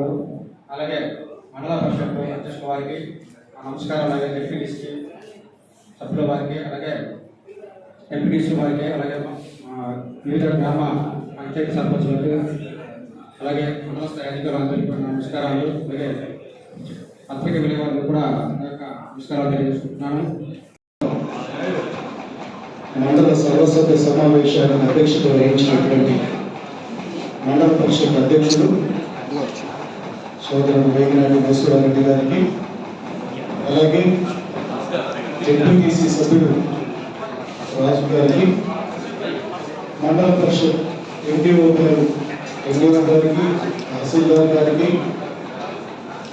నా అలాగే మండల పరిషత్ అధ్యక్షుల వారికి నమస్కారం అలాగే ఎంపీటీసీ సభ్యుల వారికి అలాగే ఎంపీటీసీ వారికి అలాగే మా వివిధ గ్రామ పంచాయతీ సర్పంచులకు అలాగే మండల స్థాయి అధికారులందరికీ నమస్కారాలు. అలాగే పత్రిక విలేవారికి కూడా నమస్కారాలు తెలియజేసుకుంటున్నాను. మండల సర్వసభ్య సమావేశాలను అధ్యక్షత వహించినటువంటి మండల పరిషత్ అధ్యక్షుడు సోదరుడు వేగినాటి మసూరారెడ్డి గారికి అలాగే జడ్పీటీసీ సభ్యుడు రాజు గారికి మండల పరిషత్ ఎంపీఓ గారు ఎండిఓ గారికి తహసీల్దార్ గారికి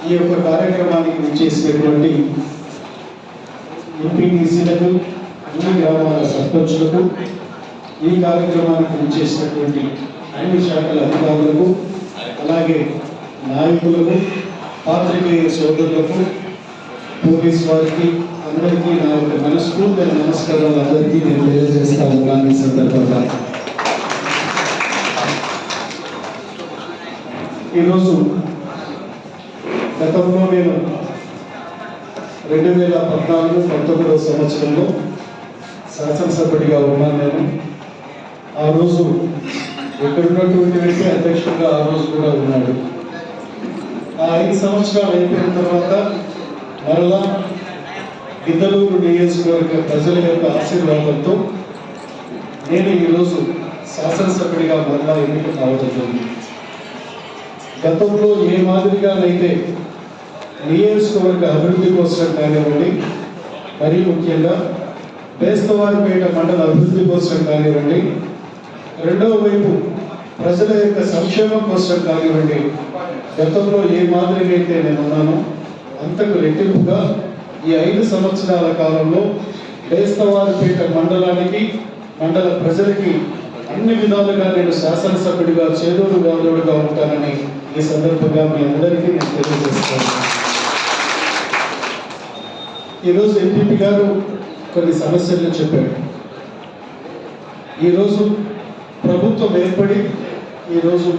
ఈ యొక్క కార్యక్రమానికి విచ్చేసినటువంటి ఎంపీటీసీలకు అన్ని గ్రామాల సర్పంచులకు ఈ కార్యక్రమానికి విచ్చేసినటువంటి అన్ని శాఖల అధికారులకు అలాగే నాయకులకు పాత్రికేయ సోదరులకు పోలీస్ వారికి అందరికీ నా యొక్క మనస్ఫూర్తి నమస్కారాలు అందరికీ నేను తెలియజేస్తా ఉన్నాను ఈ సందర్భంగా. ఈరోజు గతంలో నేను రెండు వేల పద్నాలుగు పంతొమ్మిదవ సంవత్సరంలో శాసనసభ్యుడిగా ఉన్నాను నేను. ఆ రోజు ఎక్కడున్నటువంటి వ్యక్తి అధ్యక్షుడిగా ఆ రోజు కూడా ఉన్నాడు. ఆ ఐదు సంవత్సరాలు అయిపోయిన తర్వాత మరలా గిద్దలూరు నియోజకవర్గ ప్రజల యొక్క ఆశీర్వాదంతో నేను ఈరోజు శాసనసభ్యుడిగా మరలా ఎన్నిక కావడం జరిగింది. గతంలో ఏ మాదిరిగానైతే నియోజకవర్గ అభివృద్ధి కోసం కానివ్వండి మరీ ముఖ్యంగా బేస్తవారిపేట మండల అభివృద్ధి కోసం కానివ్వండి రెండవ వైపు ప్రజల యొక్క సంక్షేమం కోసం కానివ్వండి గతంలో ఏ మాదిరిగా అయితే నేను ఉన్నానో అంతకు రెట్టింపుగా ఈ ఐదు సంవత్సరాల కాలంలో బేస్తవారిపేట మండలానికి మండల ప్రజలకి అన్ని విధాలుగా నేను శాసనసభ్యుడిగా చేదోడు వాదోడుగా ఉంటానని ఈ సందర్భంగా మీ అందరికీ నేను తెలియజేస్తాను ఈరోజు ఎంపీపీ గారు కొన్ని సమస్యలను చెప్పాడు ఈరోజు ప్రభుత్వం ఏర్పడి ఈరోజు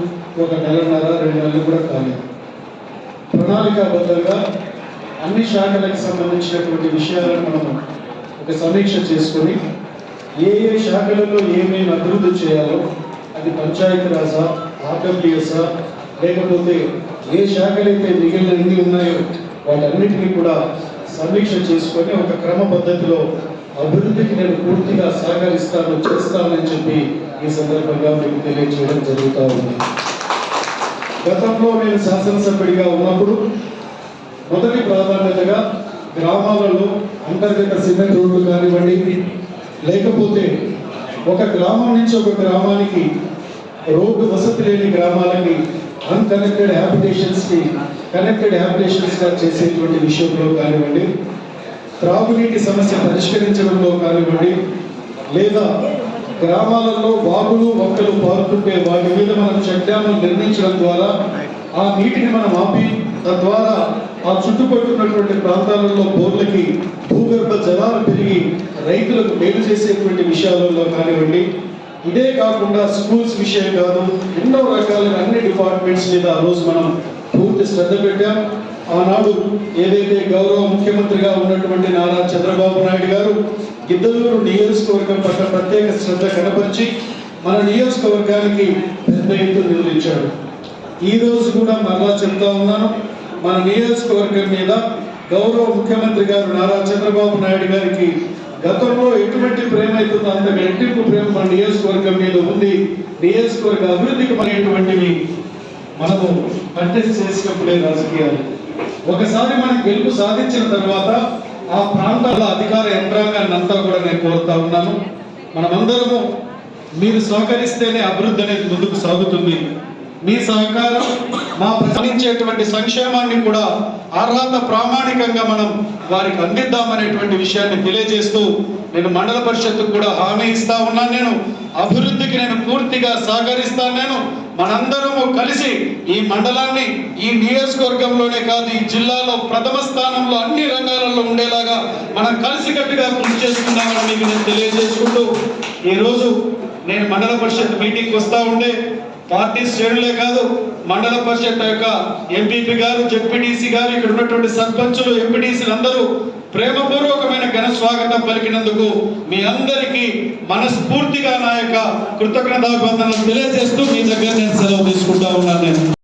ఒక నెలన్నర రెండు నెలలు కూడా కాలేదు. ప్రణాళికాబద్ధంగా అన్ని శాఖలకు సంబంధించినటువంటి విషయాలను మనం ఒక సమీక్ష చేసుకొని ఏ ఏ శాఖలలో ఏమేమి అభివృద్ధి చేయాలో అది పంచాయతీ రాజా ఆర్డబ్ల్యూఎస్ఆ లేకపోతే ఏ శాఖలైతే మిగిలిన ఎన్ని ఉన్నాయో వాటన్నిటినీ కూడా సమీక్ష చేసుకొని ఒక క్రమ పద్ధతిలో అభివృద్ధికి నేను పూర్తిగా సహకరిస్తాను చేస్తానని చెప్పి ఈ సందర్భంగా మీకు తెలియజేయడం జరుగుతూ ఉంది. గతంలో నేను శాసనసభ్యుడిగా ఉన్నప్పుడు మొదటి ప్రాధాన్యతగా గ్రామాలలో అంతర్గత సిమెంట్ రోడ్లు కానివ్వండి లేకపోతే ఒక గ్రామం నుంచి ఒక గ్రామానికి రోడ్డు వసతి లేని గ్రామాలకి అన్కనెక్టెడ్ హ్యాబిటేషన్స్కి కనెక్టెడ్ హ్యాబిటేషన్స్గా చేసేటువంటి విషయంలో కానివ్వండి త్రాగునీటి సమస్య పరిష్కరించడంలో కానివ్వండి లేదా గ్రామాలలో వాగులు వంకలు పారుతుంటే వాటి మీద మనం చట్టాలను నిర్మించడం ద్వారా ఆ నీటిని మనం ఆపి తద్వారా ఆ చుట్టుపట్టున్నటువంటి ప్రాంతాలలో బోర్లకి భూగర్భ జలాలు పెరిగి రైతులకు మేలు చేసేటువంటి విషయాలలో కానివ్వండి ఇదే కాకుండా స్కూల్స్ విషయం కాదు ఎన్నో రకాలైన అన్ని డిపార్ట్మెంట్స్ మీద ఆ రోజు మనం పూర్తి శ్రద్ధ పెట్టాం. ఆనాడు ఏదైతే గౌరవ ముఖ్యమంత్రిగా ఉన్నటువంటి నారా చంద్రబాబు నాయుడు గారు గిద్దలూరు నియోజకవర్గం పట్ల ప్రత్యేక శ్రద్ధ కనపరిచి మన నియోజకవర్గానికి పెద్ద ఎత్తున నిధులు ఈరోజు ఈ రోజు కూడా మరలా చెప్తా ఉన్నాను మన నియోజకవర్గం మీద గౌరవ ముఖ్యమంత్రి గారు నారా చంద్రబాబు నాయుడు గారికి గతంలో ఎటువంటి ప్రేమ అవుతుందో అంత రెట్టింపు ప్రేమ మన నియోజకవర్గం మీద ఉంది. నియోజకవర్గ అభివృద్ధికి అనేటువంటివి మనము కంటెస్ట్ చేసినప్పుడే రాజకీయాలు. ఒకసారి మనం గెలుపు సాధించిన తర్వాత ఆ ప్రాంతాల అధికార యంత్రాంగాన్ని అంతా కూడా నేను కోరుతా ఉన్నాను. మనమందరము మీరు సహకరిస్తేనే అభివృద్ధి అనేది ముందుకు సాగుతుంది. మీ సహకారం మా ప్రసాదించేటువంటి సంక్షేమాన్ని కూడా అర్హత ప్రామాణికంగా మనం వారికి అందిద్దామనేటువంటి విషయాన్ని తెలియజేస్తూ నేను మండల పరిషత్కు కూడా హామీ ఇస్తా ఉన్నాను. నేను అభివృద్ధికి నేను పూర్తిగా సహకరిస్తాను. నేను మనందరము కలిసి ఈ మండలాన్ని ఈ నియోజకవర్గంలోనే కాదు ఈ జిల్లాలో ప్రథమ స్థానంలో అన్ని రంగాలలో ఉండేలాగా మనం కలిసికట్టుగా కృషి చేసుకుందామని మీకు నేను తెలియజేసుకుంటూ ఈరోజు నేను మండల పరిషత్ మీటింగ్కి వస్తూ ఉండే పార్టీ శ్రేణులే కాదు మండల పరిషత్ యొక్క ఎంపీపీ గారు జెడ్పీటీసీ గారు ఇక్కడ ఉన్నటువంటి సర్పంచులు ఎంపీటీసీలు అందరూ ప్రేమపూర్వకమైన ఘనస్వాగతం పలికినందుకు మీ అందరికీ మనస్ఫూర్తిగా నా యొక్క కృతజ్ఞతాభివందనలు తెలియజేస్తూ మీ దగ్గర నేను సెలవు తీసుకుంటా ఉన్నాను. నేను